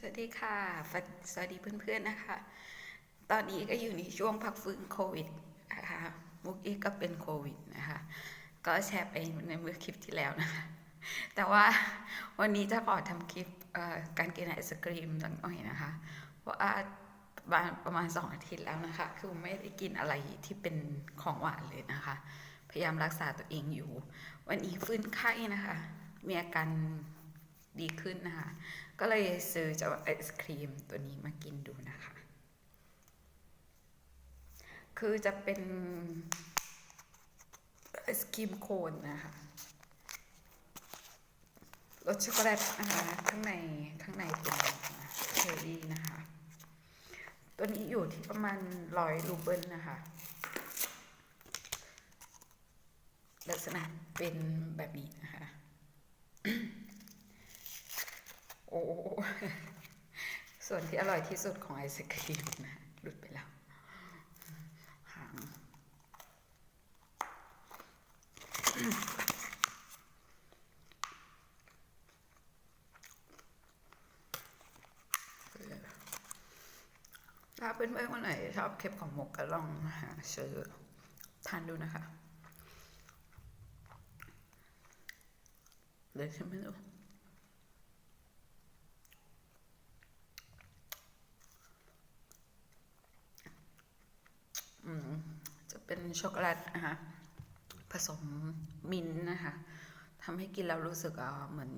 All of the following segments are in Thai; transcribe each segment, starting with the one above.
สวัสดีค่ะ สวัสดีเพื่อนๆนะคะ ตอนนี้ก็อยู่ในช่วงพักฟื้นโควิดนะคะมุกอี้ก็เป็นโควิดนะคะ ก็แชร์ไปในเมื่อคลิปที่แล้วนะคะ แต่ว่าวันนี้จะขอทำคลิปการกินไอศกรีมสักหน่อยนะคะ เพราะว่าประมาณสองอาทิตย์แล้วนะคะ คือไม่ได้กินอะไรที่เป็นของหวานเลยนะคะ พยายามรักษาตัวเองอยู่ วันนี้ฟื้นไข้นะคะ มีอาการ ดีขึ้นนะคะ ก็เลยซื้อเจ้าไอศครีมตัวนี้มากินดูนะคะ คือจะเป็นไอศครีมโคนนะคะรสช็อกโกแลตนะคะข้างในข้างในเป็นเชอร์รี่นะคะ ตัวนี้อยู่ที่ประมาณร้อยรูเบิลนะคะ ลักษณะเป็นแบบนี้นะคะ โอ้ ส่วนที่อร่อยที่สุดของไอศครีมนะหลุดไปแล้วหางถ้าเพื่อนๆคนไหนชอบเค็มของหมกก็ลองหาซื้อทานดูนะคะเดี๋ยวฉันไม่รู้ อืมจะเป็น ช็อกโกแลตนะคะผสมมิ้นนะคะทำให้กินแล้วรู้สึกอ่าเหมือน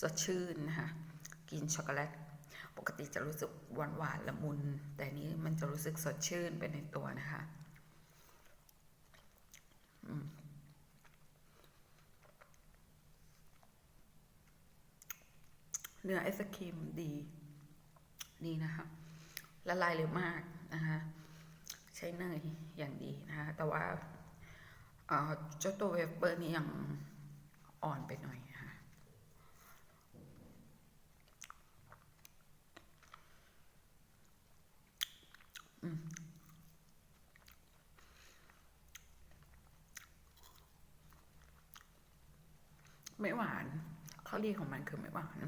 สดชื่นนะคะกินช็อกโกแลตปกติจะรู้สึกหวานหวานละมุน แต่นี้มันจะรู้สึกสดชื่นไปในตัวนะคะเนื้อไอศครีมดีดีนะคะละลายเร็วมากนะคะ ช้เนยอย่างดีนะคะแต่ว่าเจ้าตัวเวฟเบอร์นี้ยังอ่อนไปหน่อยนะคะอืมไม่หวาน ข้อดีของมันคือไม่หวาน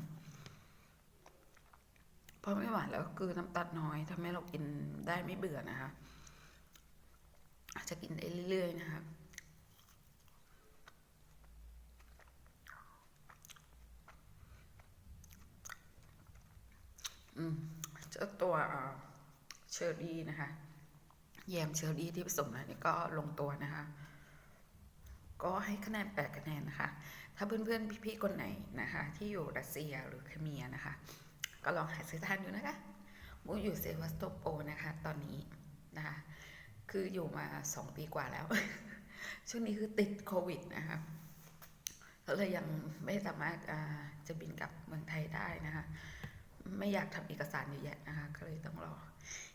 เพราะไม่หวานแล้วคือน้ำตาลน้อยทำให้เรากินได้ไม่เบื่อนะคะ จจะกินได้เรื่อยๆนะคะอืมเจ้าตัวเชอร์รี่นะคะแยมเชอร์รี่ที่ผสมแล้วนี่ก็ลงตัวนะคะ ก็ให้คะแนนแปดคะแนนนะคะ ถ้าเพื่อนๆ พี่ๆ คนไหนนะคะ ที่อยู่รัสเซียหรือเคเมียนะคะ ก็ลองหาซื้อทานดูนะคะมูอยู่เซวัสโตโปนะคะ ตอนนี้นะคะ คืออยู่มาสองปีกว่าแล้ว ช่วงนี้คือติดโควิดนะคะก็เลยยังไม่สามารถจะบินกลับเมืองไทยได้นะคะ ไม่อยากทำเอกสารเยอะแยะนะคะ ก็เลยต้องรอ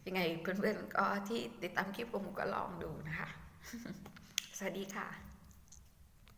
ยังไงเพื่อนๆก็ที่ติดตามคลิปของมูก็ลองดูนะคะ สวัสดีค่ะ